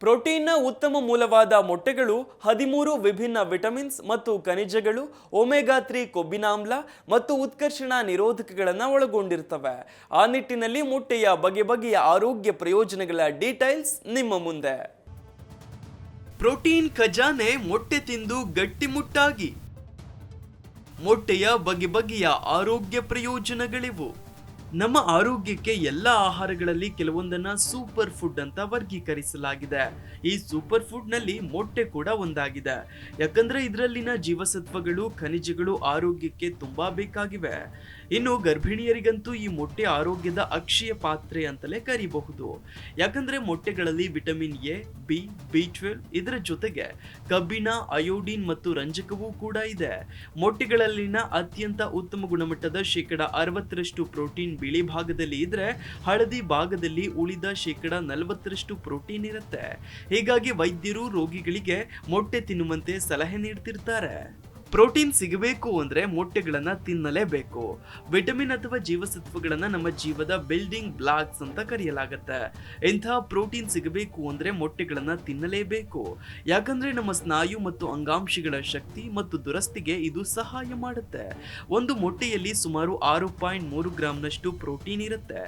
ಪ್ರೋಟೀನ್ನ ಉತ್ತಮ ಮೂಲವಾದ ಮೊಟ್ಟೆಗಳು, ಹದಿಮೂರು ವಿಭಿನ್ನ ವಿಟಮಿನ್ಸ್ ಮತ್ತು ಖನಿಜಗಳು, ಒಮೆಗಾ ತ್ರೀ ಕೊಬ್ಬಿನಾಮ್ಲ ಮತ್ತು ಉತ್ಕರ್ಷಣ ನಿರೋಧಕಗಳನ್ನು ಒಳಗೊಂಡಿರ್ತವೆ. ಆ ನಿಟ್ಟಿನಲ್ಲಿ ಮೊಟ್ಟೆಯ ಬಗೆ ಬಗೆಯ ಆರೋಗ್ಯ ಪ್ರಯೋಜನಗಳ ಡೀಟೈಲ್ಸ್ ನಿಮ್ಮ ಮುಂದೆ. ಪ್ರೋಟೀನ್ ಖಜಾನೆ ಮೊಟ್ಟೆ ತಿಂದು ಗಟ್ಟಿಮುಟ್ಟಾಗಿ. ಮೊಟ್ಟೆಯ ಬಗೆ ಬಗೆಯ ಆರೋಗ್ಯ ಪ್ರಯೋಜನಗಳಿವು. ನಮ್ಮ ಆರೋಗ್ಯಕ್ಕೆ ಎಲ್ಲ ಆಹಾರಗಳಲ್ಲಿ ಕೆಲವೊಂದನ್ನ ಸೂಪರ್ ಫುಡ್ ಅಂತ ವರ್ಗೀಕರಿಸಲಾಗಿದೆ. ಈ ಸೂಪರ್ ಫುಡ್ನಲ್ಲಿ ಮೊಟ್ಟೆ ಕೂಡ ಒಂದಾಗಿದೆ. ಯಾಕಂದ್ರೆ ಇದರಲ್ಲಿನ ಜೀವಸತ್ವಗಳು, ಖನಿಜಗಳು ಆರೋಗ್ಯಕ್ಕೆ ತುಂಬಾ ಬೇಕಾಗಿವೆ. ಇನ್ನು ಗರ್ಭಿಣಿಯರಿಗಂತೂ ಈ ಮೊಟ್ಟೆ ಆರೋಗ್ಯದ ಅಕ್ಷಯ ಪಾತ್ರೆ ಅಂತಲೇ ಕರೀಬಹುದು. ಯಾಕಂದ್ರೆ ಮೊಟ್ಟೆಗಳಲ್ಲಿ vitamin A, B B twelve ಇದರ ಜೊತೆಗೆ ಕಬ್ಬಿಣ, ಅಯೋಡಿನ್ ಮತ್ತು ರಂಜಕವೂ ಕೂಡ ಇದೆ. ಮೊಟ್ಟೆಗಳಲ್ಲಿನ ಅತ್ಯಂತ ಉತ್ತಮ ಗುಣಮಟ್ಟದ ಶೇಕಡ ಅರವತ್ತರಷ್ಟು ಪ್ರೋಟೀನ್ ಬಿಳಿ ಭಾಗದಲ್ಲಿ ಇದ್ರೆ ಹಳದಿ ಭಾಗದಲ್ಲಿ ಉಳಿದ ಶೇಕಡ ನಲವತ್ತರಷ್ಟು ಪ್ರೋಟೀನ್ ಇರುತ್ತೆ. ಹೀಗಾಗಿ ವೈದ್ಯರು ರೋಗಿಗಳಿಗೆ ಮೊಟ್ಟೆ ತಿನ್ನುವಂತೆ ಸಲಹೆ ನೀಡ್ತಿರ್ತಾರೆ. ಪ್ರೋಟೀನ್ ಸಿಗಬೇಕು ಅಂದ್ರೆ ಮೊಟ್ಟೆಗಳನ್ನು ತಿನ್ನಲೇಬೇಕು. ವಿಟಮಿನ್ ಅಥವಾ ಜೀವಸತ್ವಗಳನ್ನು ನಮ್ಮ ಜೀವದ ಬಿಲ್ಡಿಂಗ್ ಬ್ಲಾಕ್ಸ್ ಅಂತ ಕರೆಯಲಾಗತ್ತೆ. ಇಂತಹ ಪ್ರೋಟೀನ್ ಸಿಗಬೇಕು ಅಂದ್ರೆ ಮೊಟ್ಟೆಗಳನ್ನು ತಿನ್ನಲೇಬೇಕು. ಯಾಕಂದ್ರೆ ನಮ್ಮ ಸ್ನಾಯು ಮತ್ತು ಅಂಗಾಂಶಗಳ ಶಕ್ತಿ ಮತ್ತು ದುರಸ್ತಿಗೆ ಇದು ಸಹಾಯ ಮಾಡುತ್ತೆ. ಒಂದು ಮೊಟ್ಟೆಯಲ್ಲಿ ಸುಮಾರು ಆರು ಪಾಯಿಂಟ್ ಮೂರು ಗ್ರಾಂನಷ್ಟು ಪ್ರೋಟೀನ್ ಇರುತ್ತೆ.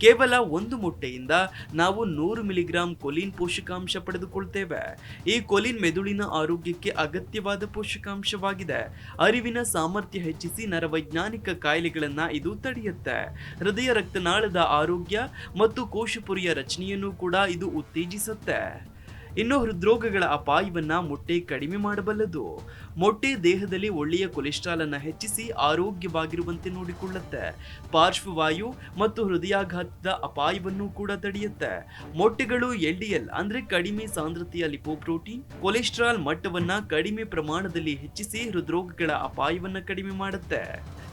ಕೇವಲ ಒಂದು ಮೊಟ್ಟೆಯಿಂದ ನಾವು ನೂರು ಮಿಲಿಗ್ರಾಂ ಕೊಲಿನ್ ಪೋಷಕಾಂಶ ಪಡೆದುಕೊಳ್ತೇವೆ. ಈ ಕೊಲಿನ್ ಮೆದುಳಿನ ಆರೋಗ್ಯಕ್ಕೆ ಅಗತ್ಯವಾದ ಪೋಷಕಾಂಶವಾಗಿದೆ. ಅರಿವಿನ ಸಾಮರ್ಥ್ಯ ಹೆಚ್ಚಿಸಿ ನರವೈಜ್ಞಾನಿಕ ಕಾಯಿಲೆಗಳನ್ನ ಇದು ತಡೆಯುತ್ತೆ. ಹೃದಯ ರಕ್ತನಾಳದ ಆರೋಗ್ಯ ಮತ್ತು ಕೋಶಪುರಿಯ ರಚನೆಯನ್ನು ಕೂಡ ಇದು ಉತ್ತೇಜಿಸುತ್ತೆ. ಇನ್ನು ಹೃದ್ರೋಗಗಳ ಅಪಾಯವನ್ನ ಮೊಟ್ಟೆ ಕಡಿಮೆ ಮಾಡಬಲ್ಲದು. ಮೊಟ್ಟೆ ದೇಹದಲ್ಲಿ ಒಳ್ಳೆಯ ಕೊಲೆಸ್ಟ್ರಾಲ್ ಅನ್ನ ಹೆಚ್ಚಿಸಿ ಆರೋಗ್ಯವಾಗಿರುವಂತೆ ನೋಡಿಕೊಳ್ಳುತ್ತೆ. ಪಾರ್ಶ್ವವಾಯು ಮತ್ತು ಹೃದಯಾಘಾತದ ಅಪಾಯವನ್ನು ಕೂಡ ತಡೆಯುತ್ತೆ. ಮೊಟ್ಟೆಗಳು ಎಲ್ಡಿಎಲ್ ಅಂದ್ರೆ ಕಡಿಮೆ ಸಾಂದ್ರತೆಯ ಲಿಪೋಪ್ರೋಟೀನ್, ಕೊಲೆಸ್ಟ್ರಾಲ್ ಮಟ್ಟವನ್ನ ಕಡಿಮೆ ಪ್ರಮಾಣದಲ್ಲಿ ಹೆಚ್ಚಿಸಿ ಹೃದ್ರೋಗಗಳ ಅಪಾಯವನ್ನ ಕಡಿಮೆ ಮಾಡುತ್ತೆ.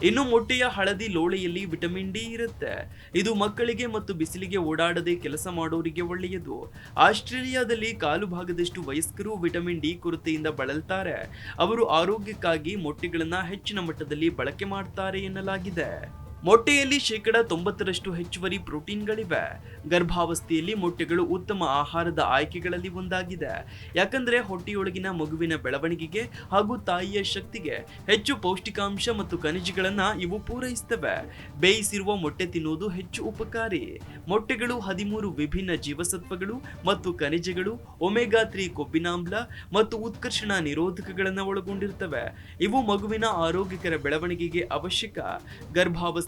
ಇನ್ನು ಮೊಟ್ಟೆಯ ಹಳದಿ ಲೋಳೆಯಲ್ಲಿ ವಿಟಮಿನ್ ಡಿ ಇರುತ್ತೆ. ಇದು ಮಕ್ಕಳಿಗೆ ಮತ್ತು ಬಿಸಿಲಿಗೆ ಓಡಾಡದೆ ಕೆಲಸ ಮಾಡೋರಿಗೆ ಒಳ್ಳೆಯದು. ಆಸ್ಟ್ರೇಲಿಯಾದಲ್ಲಿ ಕಾಲು ಭಾಗದಷ್ಟು ವಯಸ್ಕರು ವಿಟಮಿನ್ ಡಿ ಕೊರತೆಯಿಂದ ಬಳಲ್ತಾರೆ. ಅವರು ಆರೋಗ್ಯಕ್ಕಾಗಿ ಮೊಟ್ಟೆಗಳನ್ನ ಹೆಚ್ಚಿನ ಮಟ್ಟದಲ್ಲಿ ಬಳಕೆ ಮಾಡ್ತಾರೆ ಎನ್ನಲಾಗಿದೆ. ಮೊಟ್ಟೆಯಲ್ಲಿ ಶೇಕಡ ತೊಂಬತ್ತರಷ್ಟು ಹೆಚ್ಚುವರಿ ಪ್ರೋಟೀನ್ಗಳಿವೆ. ಗರ್ಭಾವಸ್ಥೆಯಲ್ಲಿ ಮೊಟ್ಟೆಗಳು ಉತ್ತಮ ಆಹಾರದ ಆಯ್ಕೆಗಳಲ್ಲಿ ಒಂದಾಗಿದೆ. ಯಾಕಂದರೆ ಹೊಟ್ಟೆಯೊಳಗಿನ ಮಗುವಿನ ಬೆಳವಣಿಗೆಗೆ ಹಾಗೂ ತಾಯಿಯ ಶಕ್ತಿಗೆ ಹೆಚ್ಚು ಪೌಷ್ಟಿಕಾಂಶ ಮತ್ತು ಖನಿಜಗಳನ್ನು ಇವು ಪೂರೈಸುತ್ತವೆ ಬೇಯಿಸಿರುವ ಮೊಟ್ಟೆ ತಿನ್ನುವುದು ಹೆಚ್ಚು ಉಪಕಾರಿ. ಮೊಟ್ಟೆಗಳು ಹದಿಮೂರು ವಿಭಿನ್ನ ಜೀವಸತ್ವಗಳು ಮತ್ತು ಖನಿಜಗಳು, ಒಮೆಗಾ ತ್ರೀ ಕೊಬ್ಬಿನಾಮ್ಲ ಮತ್ತು ಉತ್ಕರ್ಷಣ ನಿರೋಧಕಗಳನ್ನು ಒಳಗೊಂಡಿರುತ್ತವೆ ಇವು ಮಗುವಿನ ಆರೋಗ್ಯಕರ ಬೆಳವಣಿಗೆಗೆ ಅವಶ್ಯಕ.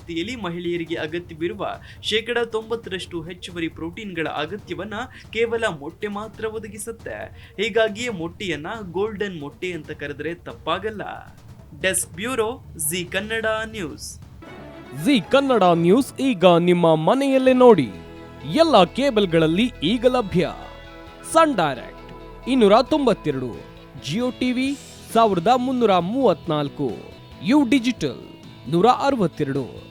ಗರ್ಭಾವಸ್ಥೆಯಲ್ಲಿ ಮಹಿಳೆಯರಿಗೆ ಅಗತ್ಯವಿರುವ ಶೇಕಡ ತೊಂಬತ್ತರಷ್ಟು ಹೆಚ್ಚುವರಿ ಪ್ರೋಟೀನ್ಗಳ ಅಗತ್ಯವನ್ನ ಕೇವಲ ಮೊಟ್ಟೆ ಮಾತ್ರ ಒದಗಿಸುತ್ತೆ. ಹೀಗಾಗಿಯೇ ಮೊಟ್ಟೆಯನ್ನ ಗೋಲ್ಡನ್ ಮೊಟ್ಟೆ ಅಂತ ಕರೆದರೆ ತಪ್ಪಾಗಲ್ಲ. Desk bureau Zee Kannada news. Zee Kannada news ಈಗ ನಿಮ್ಮ ಮನೆಯಲ್ಲೇ ನೋಡಿ. ಎಲ್ಲ ಕೇಬಲ್ಗಳಲ್ಲಿ ಈಗ ಲಭ್ಯ. ಸನ್ ಡೈರೆಕ್ಟ್ ಇನ್ನೂರ ತೊಂಬತ್ತೆರಡು, ಜಿಯೋ ಟಿವಿ ಸಾವಿರದ ಮುನ್ನೂರ ಮೂವತ್ನಾಲ್ಕು ಯು ಡಿಜಿಟಲ್ ನೂರ ಅರವತ್ತೆರಡು.